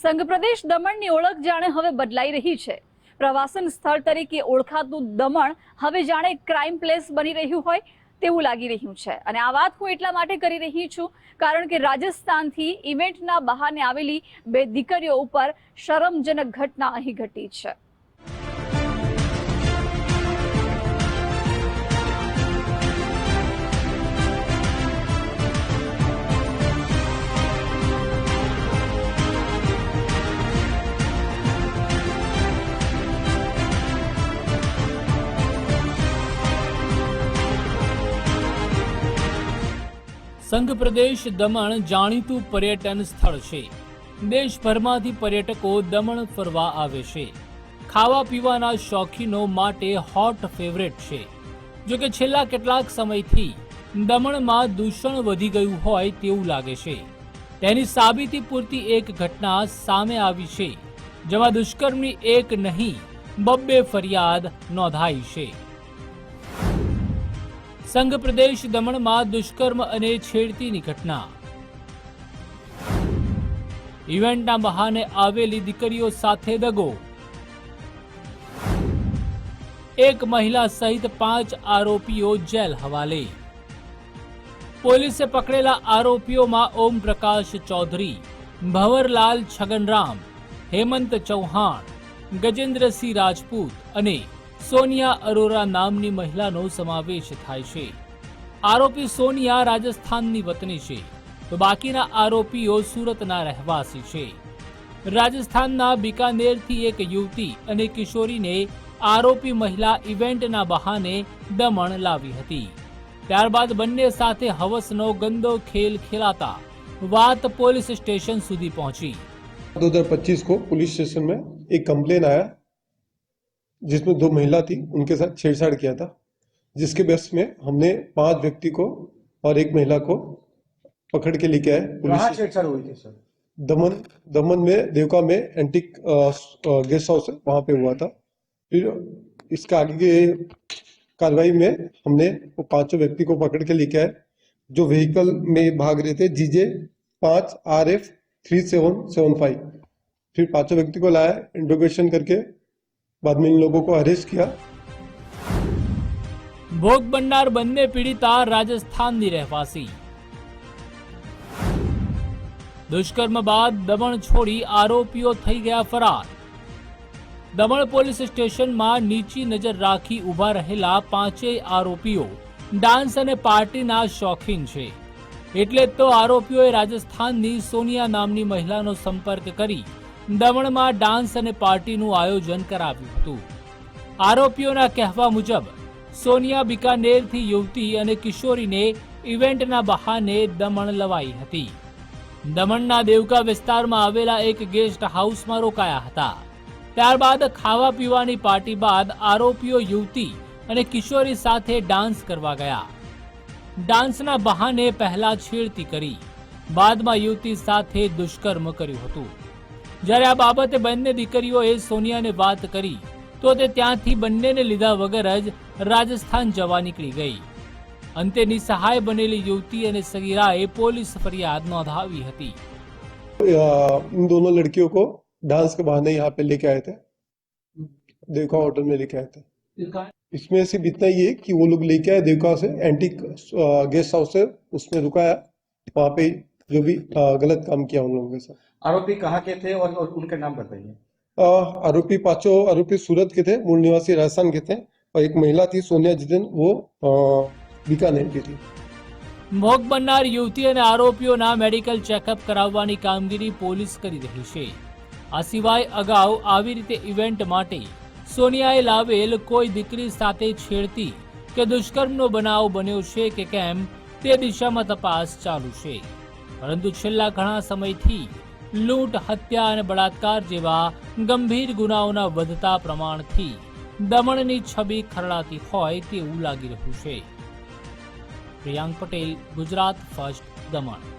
સંઘ પ્રદેશ દમણની ઓળખ જાણે હવે બદલાઈ રહી છે. પ્રવાસન સ્થળ તરીકે ઓળખાતું દમણ હવે જાણે ક્રાઇમ પ્લેસ બની રહ્યું હોય તેવું લાગી રહ્યું છે. અને આ વાત હું એટલા માટે કરી રહી છું કારણ કે રાજસ્થાનથી ઇવેન્ટના બહાને આવેલી બે દીકરીઓ ઉપર શરમજનક ઘટના અહીં ઘટી છે. સંઘ પ્રદેશ દમણ જાણીતું પર્યટન સ્થળ છે. દેશભરમાંથી પર્યટકો દમણ ફરવા આવે છે. ખાવા પીવાના શોખીનો માટે હોટ ફેવરેટ છે. જો કે છેલ્લા કેટલાક સમયથી દમણમાં દૂષણ વધી ગયું હોય તેવું લાગે છે. તેની સાબિતી પૂરતી એક ઘટના સામે આવી છે. જેમાં દુષ્કર્મની એક નહીં, બબ્બે ફરિયાદ નોંધાઈ છે. સંઘ પ્રદેશ દમણમાં દુષ્કર્મ અને છેડતીની ઘટના. ઇવેન્ટના બહાને આવેલી દીકરીઓ સાથે દગો. એક મહિલા સહિત પાંચ આરોપીઓ જેલ હવાલે. પોલીસે પકડેલા આરોપીઓમાં ઓમ પ્રકાશ ચૌધરી, ભંવરલાલ છગનરામ, હેમંત ચૌહાણ, ગજેન્દ્રસિંહ રાજપૂત અને સોનિયા અરોરા નામની મહિલાનો સમાવેશ થાય છે આરોપી સોનિયા રાજસ્થાનની વતની છે તો બાકીના આરોપીઓ સુરતના રહેવાસી છે રાજસ્થાનના બિકાનેરથી એક યુવતી અને કિશોરીને આરોપી મહિલા ઇવેન્ટના બહાને દમણ લાવી હતી ત્યારબાદ બંને સાથે હવસનો ગંદો ખેલ ખેલાતા વાત પોલીસ સ્ટેશન સુધી પહોંચી 2025 को पुलिस स्टेशन में एक कंप्लेन आया जिसमें दो महिला थी उनके साथ छेड़छाड़ किया था जिसके बेस में हमने पाँच व्यक्ति को और एक महिला को पकड़ के लेके आए पुलिस छेड़छाड़ हुई थी सर? दमन दमन में देवका में एंटिक गेस्ट हाउस है वहाँ पे हुआ था। फिर इसका आगे के कार्रवाई में हमने वो पाँचों व्यक्ति को पकड़ के लेके आए जो व्हीकल में भाग रहे थे जीजे पाँच R F three seven seven five फिर पाँचों व्यक्ति को लाया इंट्रोगेशन करके बाद में इन लोगों को अरेस्ट किया ભોગ બનનાર બંને પીડિતા રાજસ્થાનની રહેવાસી દુષ્કર્મ બાદ દમણ છોડી આરોપીઓ થઈ ગયા ફરાર દમણ પોલીસ સ્ટેશનમાં નીચી નજર રાખી ઊભા રહેલા પાંચેય આરોપીઓ ડાન્સ અને પાર્ટીના શોખીન છે એટલે જ તો આરોપીઓએ રાજસ્થાનની સોનિયા નામની મહિલાનો સંપર્ક કરી દમણમાં ડાન્સ અને પાર્ટીનું આયોજન કરાવ્યું હતું. આરોપીઓના કહેવા મુજબ, સોનિયા બિકાનેરથી યુવતી અને કિશોરીને ઇવેન્ટના બહાને દમણ લવાઈ હતી. દમણના દેવકા વિસ્તારમાં આવેલા એક ગેસ્ટ હાઉસમાં રોકાયા હતા. ત્યારબાદ ખાવા પીવાની પાર્ટી બાદ આરોપીઓ યુવતી અને કિશોરી સાથે ડાન્સ કરવા ગયા. ડાન્સના બહાને પહેલા છેડતી કરી. બાદમાં યુવતી સાથે દુષ્કર્મ કર્યું હતું. જ્યારે આ બાબતે બંને દીકરીઓએ સોનિયાને વાત કરી તો તે ત્યાંથી બંનેને લીધા વગર જ રાજસ્થાન જવા નીકળી ગઈ અંતે નિસહાય બનેલી યુવતી અને સગીરાએ પોલીસ ફરિયાદ નોંધાવી હતી अ, इन दोनों लड़कियों को डांस के बहाने यहाँ पे लेके आए थे देवका होटल में लेके आए थे इसमें सिर्फ इतना ही है कि वो लोग लेके आए देवका से एंटिक गेस्ट हाउस है उसमें रुकाया वहाँ पे जो भी अ, गलत काम किया उन लोगों के साथ आरोपी कहाँ के थे और, और उनके नाम बताइए अ, आरोपी पांचों आरोपी सूरत के थे मूल निवासी राजस्थान के थे और एक महिला थी सोनिया जिदन वो अ, बीकानेर की थी ભોગ બનનાર યુવતી અને આરોપીઓના મેડિકલ ચેકઅપ કરાવવાની કામગીરી પોલીસ કરી રહી છે આ સિવાય અગાઉ આવી રીતે ઇવેન્ટ માટે સોનિયાએ લાવેલ કોઈ દીકરી સાથે છેડતી કે દુષ્કર્મનો બનાવ બન્યો છે કે કેમ તે દિશામાં તપાસ ચાલુ છે પરંતુ છેલ્લા ઘણા સમયથી લૂંટ, હત્યા અને બળાત્કાર જેવા ગંભીર ગુનાઓના વધતા પ્રમાણથી દમણની છબી ખરડાતી હોય તેવું લાગી રહ્યું છે. પ્રિયાંક પટેલ, ગુજરાત ફર્સ્ટ દમણ.